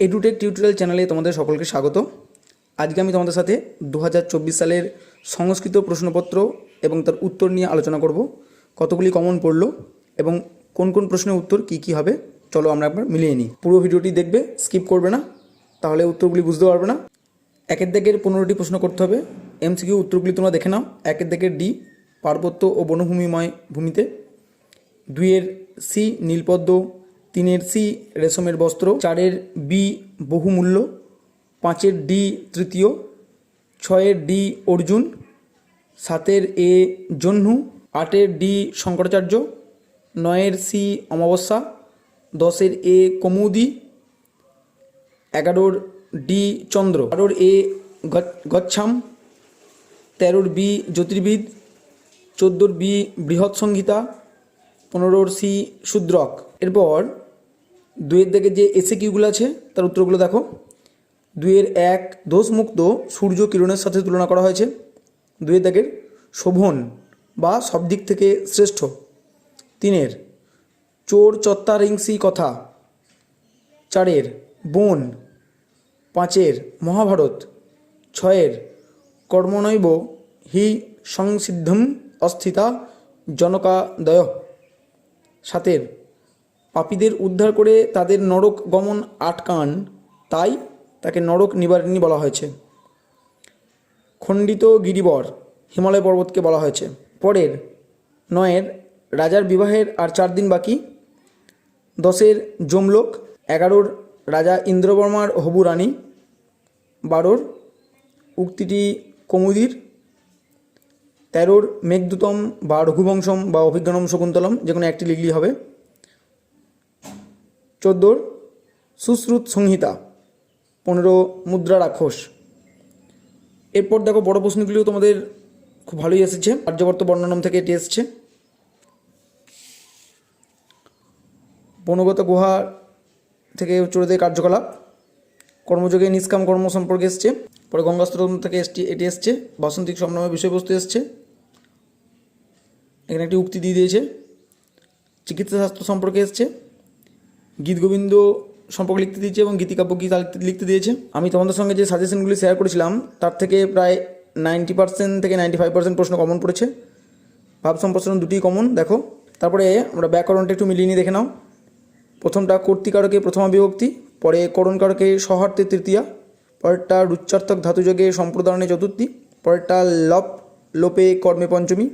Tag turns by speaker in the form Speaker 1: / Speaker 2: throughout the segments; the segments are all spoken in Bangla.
Speaker 1: এডুটেক টিউটোরিয়াল চ্যানেলে তোমাদের সকলকে স্বাগত আজকে আমি তোমাদের সাথে দু হাজার চব্বিশ সালের সংস্কৃত প্রশ্নপত্র এবং তার উত্তর নিয়ে আলোচনা করব। কতগুলি কমন পড়ল এবং কোন কোন প্রশ্নের উত্তর কি কি হবে, চলো আমরা একবার মিলিয়ে নিই। পুরো ভিডিওটি দেখবে স্কিপ করবে না, তাহলে উত্তরগুলি বুঝতে পারবে না। একের দিকের পনেরোটি প্রশ্ন করতে হবে এমসিকিউ উত্তরগুলি তোমরা দেখে নাও। একের দিকের ডি পার্বত্য ও বনভূমিময় ভূমিতে। দুইয়ের সি নীলপদ্ম তিনের সি রেশমের বস্ত্র, চারের বি বহুমূল্য, পাঁচের ডি তৃতীয়, ছয়ের ডি অর্জুন, সাতের এ জহ্নু, আটের ডি শঙ্করাচার্য, নয়ের সি অমাবস্যা, দশের এ কমুদি, এগারোর ডি চন্দ্র, বারোর এ গচ্ছাম তেরোর বি জ্যোতির্বিদ, চোদ্দোর বি বৃহৎ সংহিতা, পনেরোর সি শূদ্রক। এরপর দুইয়ের দিকে যে এসে কিউগুলো আছে, তার উত্তরগুলো দেখো। দুইয়ের এক দোষমুক্ত সূর্য কিরণের সাথে তুলনা করা হয়েছে। দুইয়ের দাগের শোভন বা সব দিক থেকে শ্রেষ্ঠ। তিনের চোর চত্বারিংসি কথা। চারের বন। পাঁচের মহাভারত। ছয়ের কর্মনৈব হি সংসিদ্ধম অস্থিতা জনকাদয়। সাতের পাপীদের উদ্ধার করে তাদের নরক গমন আটকান, তাই তাকে নরক নিবারিণী বলা হয়েছে। খণ্ডিত গিরিবর, হিমালয় পর্বতকে বলা হয়েছে। পরের নয়ের রাজার বিবাহের আর চার দিন বাকি। দশের যমলোক, এগারোর রাজা ইন্দ্রবর্মার হবু রানী, বারোর উক্তিটি কৌমুদির, তেরোর মেঘদূতম বা রঘুবংশম বা অভিজ্ঞানম শকুন্তলম, যে কোনো একটি লিখলেই হবে। চোদ্দোর সুশ্রুত সংহিতা, পনেরো মুদ্রা রাক্ষস। এরপর দেখো বড় প্রশ্নগুলিও তোমাদের খুব ভালোই এসেছে আর্যবর্ত বর্ণনম থেকে এটি এসেছে। বনগত গুহা থেকে চোরদের কার্যকলাপ, কর্মযোগে নিষ্কাম কর্ম সম্পর্কে এসছে, পরে গঙ্গাস্তরম থেকে এসটি এটি এসছে, বাসন্তিক সম্রামের বিষয়বস্তু এসছে, এখানে একটি উক্তি দিয়ে দিয়েছে, চিকিৎসা শাস্ত্র সম্পর্কে এসছে। গীত গোবিন্দ সম্পর্কে লিখতে দিয়েছে এবং গীতিকাব্য গীত লিখতে- দিয়েছে। আমি তোমাদের সঙ্গে যে সাজেশনগুলি শেয়ার করেছিলাম, তার থেকে প্রায় নাইনটি পার্সেন্ট থেকে নাইনটি ফাইভ পার্সেন্ট প্রশ্ন কমন পড়েছে। ভাব সম্প্রসারণ দুটি কমন দেখো। তারপরে আমরা ব্যাকরণটা একটু মিলিয়ে নিয়ে দেখে নাও। প্রথমটা, কর্তিকারকে প্রথমা বিভক্তি, পরে করণকারকে সহার্থে তৃতীয়া, পরেরটা, রুচ্চার্থক ধাতুযোগে সম্প্রদানে চতুর্থী, পরেরটা, লপ, লোপে কর্মে পঞ্চমী,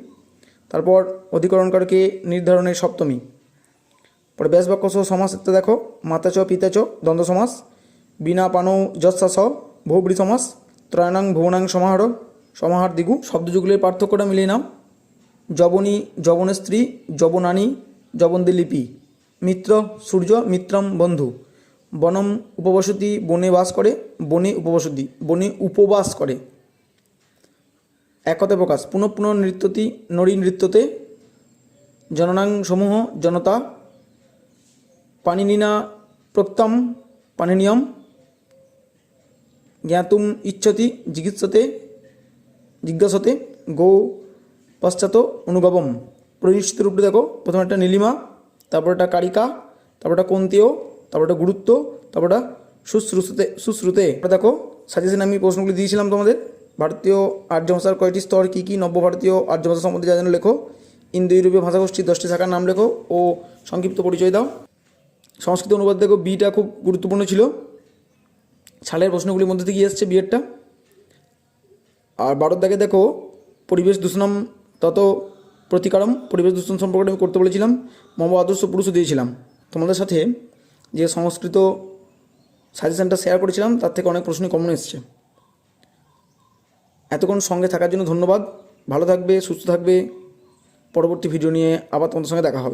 Speaker 1: তারপর অধিকরণকারকে নির্ধারণে সপ্তমী। পরে ব্যাস বাক্য সহ সমাস একটা দেখো। মাতাচ, পিতাচ, দ্বন্দ্ব সমাস। বিনা, পানৌ, যৎসা স ভৌবৃ সমাস। ত্রয়ানাং ভুবনাং, সমাহার। সমাহার, দিগু। শব্দযুগলের পার্থক্যটা মিলিয়ে নাও। যবনী যবনের স্ত্রী যবনানী যবন্দি লিপি মিত্র, সূর্য, মিত্রম, বন্ধু। বনম, উপবসতি, বনে বাস করে। বনে উপবসতি, বনে উপবাস করে। একতে প্রকাশ। পুনঃ পুনঃ নৃত্যতি নরী নৃত্যতে জননাং সমূহ, জনতা পানিনিনা প্রক্তম পানিনিয়ম জ্ঞাতুম ইচ্ছতি জিজ্ঞাসতে জিজ্ঞাসতে, গো পশ্চাৎ অনুগবম পরিনিষ্ঠিত রূপটা দেখো। প্রথমে একটা নীলিমা, তারপর একটা কারিকা, তারপর একটা কন্তীয়, তারপর একটা গুরুত্ব, তারপর একটা সুশ্রুতে শুশ্রুতে। এটা দেখো, সাজেশন আমি প্রশ্নগুলি দিয়েছিলাম তোমাদের। ভারতীয় আর্য ভাষার কয়টি স্তর, কী কী? নব্য ভারতীয় আর্য ভাষা সম্বন্ধে যা যেন লেখো। ইন্দো ইউরোপীয় ভাষাগোষ্ঠীর দশটি শাখার নাম লেখো ও সংক্ষিপ্ত পরিচয় দাও। সংস্কৃত অনুবাদ দেখো বিটা খুব গুরুত্বপূর্ণ ছিল। ছালের প্রশ্নগুলির মধ্যে থেকে এসছে বিয়েরটা আর বারোর দাগে দেখো, পরিবেশ দূষণম তত প্রতিকারম, পরিবেশ দূষণ সম্পর্কে আমি করতে বলেছিলাম, মম আদর্শ পুরুষও দিয়েছিলাম। তোমাদের সাথে যে সংস্কৃত সাজেশনটা শেয়ার করেছিলাম, তার থেকে অনেক প্রশ্নই কমন এসছে। এতক্ষণ সঙ্গে থাকার জন্য ধন্যবাদ। ভালো থাকবে, সুস্থ থাকবে। পরবর্তী ভিডিও নিয়ে আবার তোমাদের সঙ্গে দেখা হবে।